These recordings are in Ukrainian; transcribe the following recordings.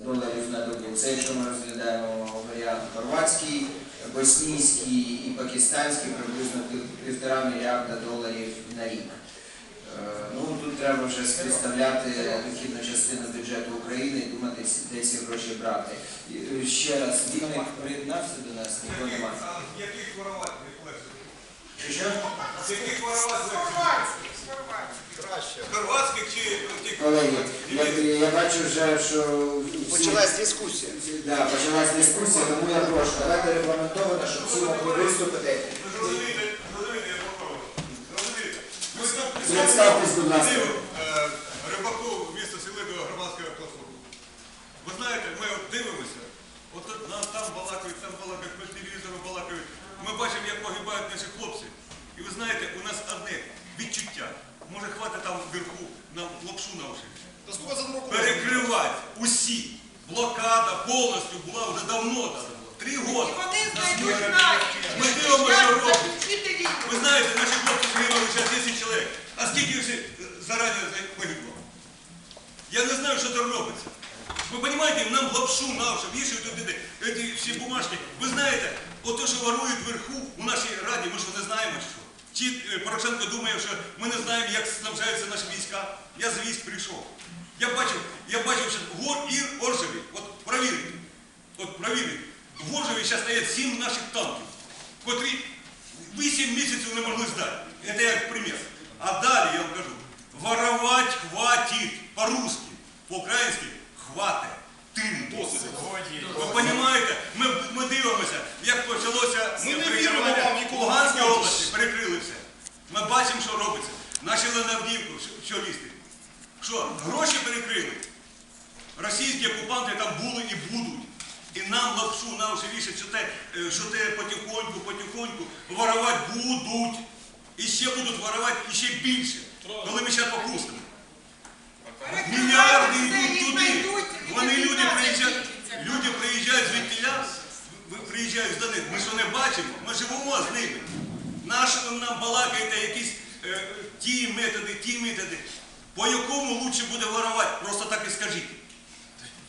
доларів на добу. Це якщо ми розглядаємо варіант хорватський, боснійський і пакистанський, приблизно півтора мільярда доларів на рік. Е, Ну, тут треба вже співставляти дохідну частину бюджету України і думати, де ці гроші брати. І, е, Ще раз, вільник приєднався до нас, нікого немає. Що? З яких? Хорватських чи? Колеги, я, я бачу вже, що Почалась дискусія. Да, почалась дискусія, тому я прошу, давайте регламентовано, щоб всі могли виступити. Представтесь, будь ласка. Е, місто Селидова громадського платформи. Ви знаєте, ми от дивимося, от нас там балакають, там балакають, по телевізору балакають. Ми бачимо, як погибають наші хлопці. І ви знаєте, у нас одне відчуття. Може хватить там вверху нам лапшу на уші. Та сколько за року? Перекривати усі. Блокада повністю була вже давно там. Три роки. Вони знайдуть нас. Ми дивимося, що робить. Ви знаєте, наші хлопці загинули зараз 10 чоловік. А скільки вже зарані погибло? Я не знаю, що там робиться. Ви розумієте, нам лапшу на уші вішають туди ці всі бумажки. Ви знаєте, ото, що ворують вверху у нашій раді, ми що не знаємо що? Чи е, Порошенко думає, що ми не знаємо, як снабжаються наші війська? Я з військ прийшов. Я бачив, я бачив, що гор і Оржеві, от провірити, от провірити. В Оржеві зараз стоять сім наших танків, котрі 8 місяців не могли здати. Це як примір. А далі я вам кажу, воровать хватить по-русски, по-українськи хватить. Тим досить. Ви розумієте, Бачимо, що робиться. Наші Ленавдівку, що, що лізти. Що, гроші перекрили. Російські окупанти там були і будуть. І нам лапшу на уші вішать, що те, е, що те потихоньку, потихоньку воровать будуть. І ще будуть воровать і ще більше. Коли ми зараз попустимо. Мільярди йдуть туди. Вони люди приїжджають, люди приїжджають звідтіля, приїжджають з Донецька. Ми що не бачимо? Ми живемо з ними. Наші ви нам балакаєте якісь е, ті методи, ті методи. По якому лучше буде воровати? Просто так і скажіть.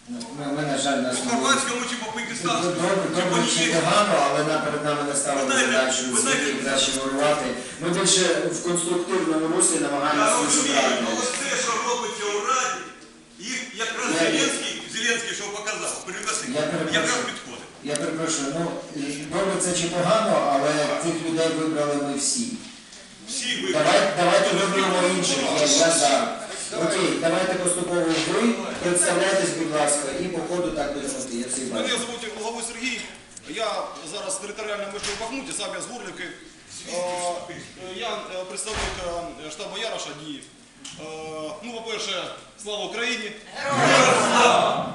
Ми, ми, на жаль, нас По хорватському чи по пакистанському? Чи по погано, але нам перед нами не Ви ставили знаєте, задачу ви знаєте- звідки краще ворувати. Ми більше в конструктивному руслі Я намагаємося розумію, але це, що робиться у Раді, їх якраз Я- Зеленський, Зеленський, що показав, перекосив, Я перепрошую. якраз підходить. Я перепрошую, ну добре це чи погано, цих людей вибрали ми всі. Всі. Давай, давайте виберемо інших. Я, я за. Окей, давайте поступово ви. Представляйтесь, будь ласка, і по ходу так будемо йти. Я всіх Мене звуть Луговий Сергій. Я зараз територіально мешкаю в Бахмуті, сам я з Горлівки. Е, е, Я е, представник е, штабу Яроша дії. Е, Ну, по-перше, слава Україні.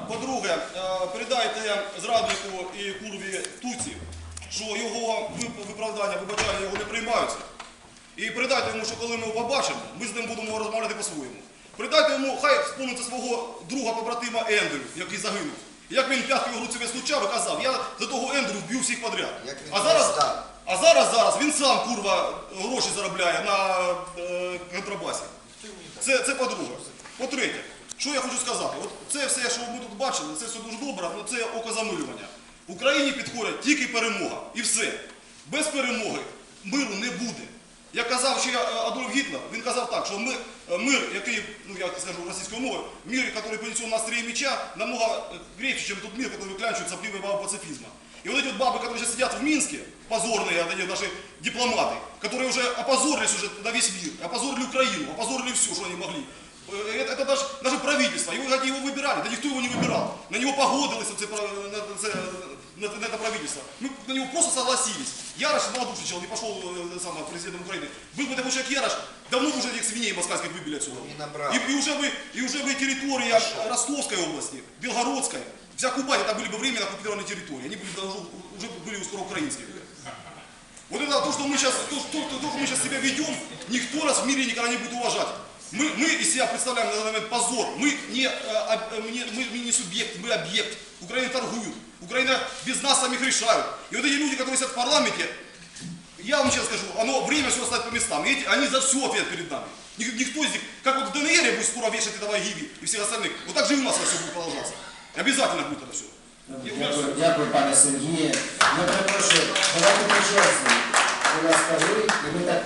По-друге, е, передайте зраднику і курві Туці, що його виправдання, вибачання його не приймаються. І передайте йому, що коли ми його побачимо, ми з ним будемо розмовляти по-своєму. Передайте йому, хай вспомниться свого друга побратима Ендрю, який загинув. Як він п'яткою в руці стучав і казав, я за того Ендрю вб'ю всіх подряд. А зараз, а зараз, зараз він сам, курва, гроші заробляє на е, контрабасі. Це, це по-друге. По-третє, що я хочу сказати? От це все, що ми тут бачили, це все дуже добре, але це окозамилювання. Україні підходить тільки перемога. І все. Без перемоги миру не буде. Як казав ще е, Адольф Гітлер, він казав так, що ми, е, мир, який, ну я скажу російською мовою, мир, який принесен на острие меча, намного э, крепче, чем тот мир, который выклянчивает сопливые бабы пацифизма. И вот эти вот бабы, которые сейчас сидят в Минске, позорные вот эти наши дипломаты, которые уже опозорились уже на весь мир, опозорили Украину, опозорили все, что они могли. Это, это даже, даже правительство, его, его выбирали, да никто его не выбирал. На него погодилось це, на, це, на, на это правительство. Мы на него просто согласились. Ярош малодушничал, не пошел э, сам, президентом Украины. Был бы такой человек Ярош, давно бы уже этих свиней москальских выбили отсюда. Не набрал. И, и уже бы, и уже бы территория Ростовской области, Белгородской, вся Кубань, это были бы временно оккупированные территории. Они были, уже, уже были скоро украинские. Вот это то, что мы сейчас, то, то, то, то, что мы сейчас себя ведем, никто нас в мире никогда не будет уважать. Мы, мы из себя представляем на данный момент позор. Мы не, э, не- мы, мы не субъект, мы объект. Украина торгуют. Украина без нас самих решают. И вот эти люди, которые сидят в парламенте, я вам сейчас скажу, оно время все оставить по местам. Эти, они за все ответ перед нами. Ник- Никто из них, как вот в ДНР будет скоро вешать этого Гиви и всех остальных, вот так же и у нас все будет продолжаться. Обязательно будет это все. Дякую, дякую, пане Сергію. Я перепрошую, давайте почесно. Будь ласка, ви, і ми так...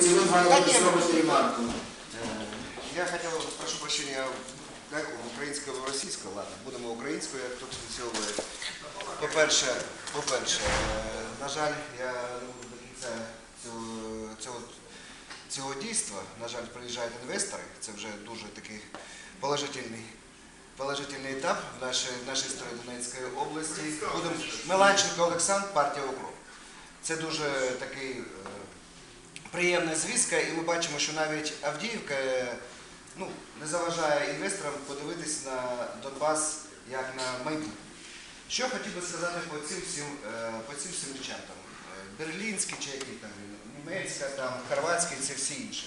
колега виступить, і ви два ремарку. Я хотів, прошу прощения, як українською або російською, ладно, будемо українською, як тут все. По-перше, по-перше, е, на жаль, я буду до кінця цього, цього, цього дійства. На жаль, приїжджають інвестори. Це вже дуже такий положительний, положительний етап в нашій, в нашій історії Донецької області. Будемо Меланченко Олександр, партія Укроп. Це дуже такий е, приємна звістка, і ми бачимо, що навіть Авдіївка е, ну, не заважає інвесторам подивитись на Донбас як на майбутнє. Що хотів би сказати по цим всім, е, по цим всім речам, там, е, берлінські чи там, німецька, там, хорватські, це всі інші.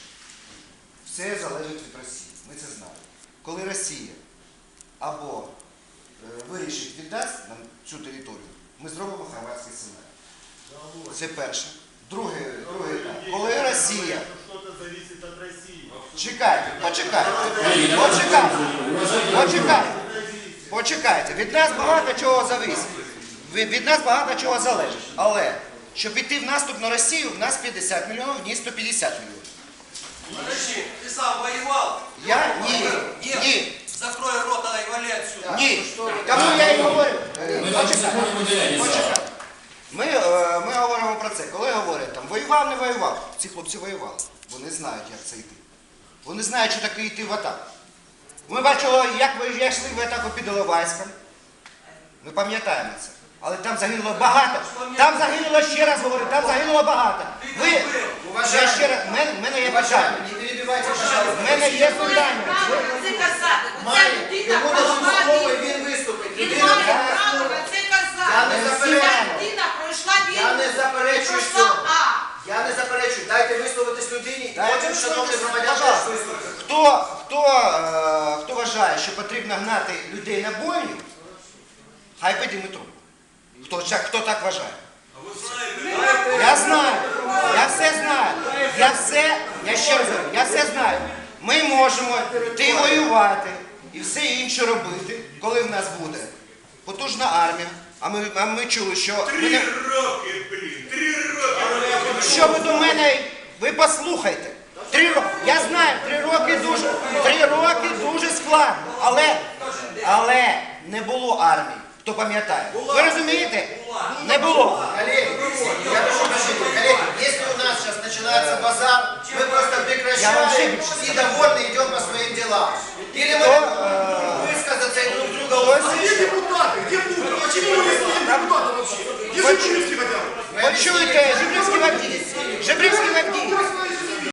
Все залежить від Росії. Ми це знаємо. Коли Росія або вирішить віддасть нам цю територію, ми зробимо хорватський сценарій. Це перше. Друге, друге. Коли Росія. Чекайте, почекайте. Почекайте. Почекайте. Почекайте. Від нас багато чого зависить. Від нас багато чого залежить. Але щоб піти в наступ на Росію, в нас 50 мільйонів, в ній 150 мільйонів. Подожди, ты сам воевал? Я? Ні. Нет. Ні. Закрой рот, дай вали отсюда. Ні. Тому я і говорю. Почекайте. Почекайте. Ми, е, ми говоримо про це. Коли говорять, там, воював, не воював. Ці хлопці воювали. Вони знають, як це йти. Вони знають, що таке йти в атаку. Ми бачили, як ви йшли в атаку під Іловайськом. Ми пам'ятаємо це. Але там загинуло багато. Там загинуло, ще раз говорю, там загинуло багато. Ви, я ще раз, в мене, є питання. В мене є питання. право це казати. Оця Має, людина війну. він має право це казати. не Ця заперечую. людина пройшла війну. Я не заперечую цього. Я не заперечую. Дайте висловитись людині, і Дайте потім, шановні висловитись, громадяни, пожалуйста. Хто, хто, е, хто вважає, що потрібно гнати людей на бойню, хай підійме трубку. Хто, ча- хто так вважає? Я знаю, я все знаю. Я все, я ще раз говорю, я все знаю. Ми можемо йти воювати і все інше робити, коли в нас буде потужна армія. А ми, а ми чули, що Три не- роки, блін, три роки. що ви до мене, ви послухайте. Три роки. Я знаю, три роки дуже, три роки дуже складно. Але, але не було армії. Хто пам'ятає? Ви розумієте? Не було. Коллеги, я прошу прощения, коллеги, если у нас сейчас начинается базар, мы просто прекращаем и довольны идем по своим делам. Чуєте, Жебрівський Авдій. Жебрівський Авдій.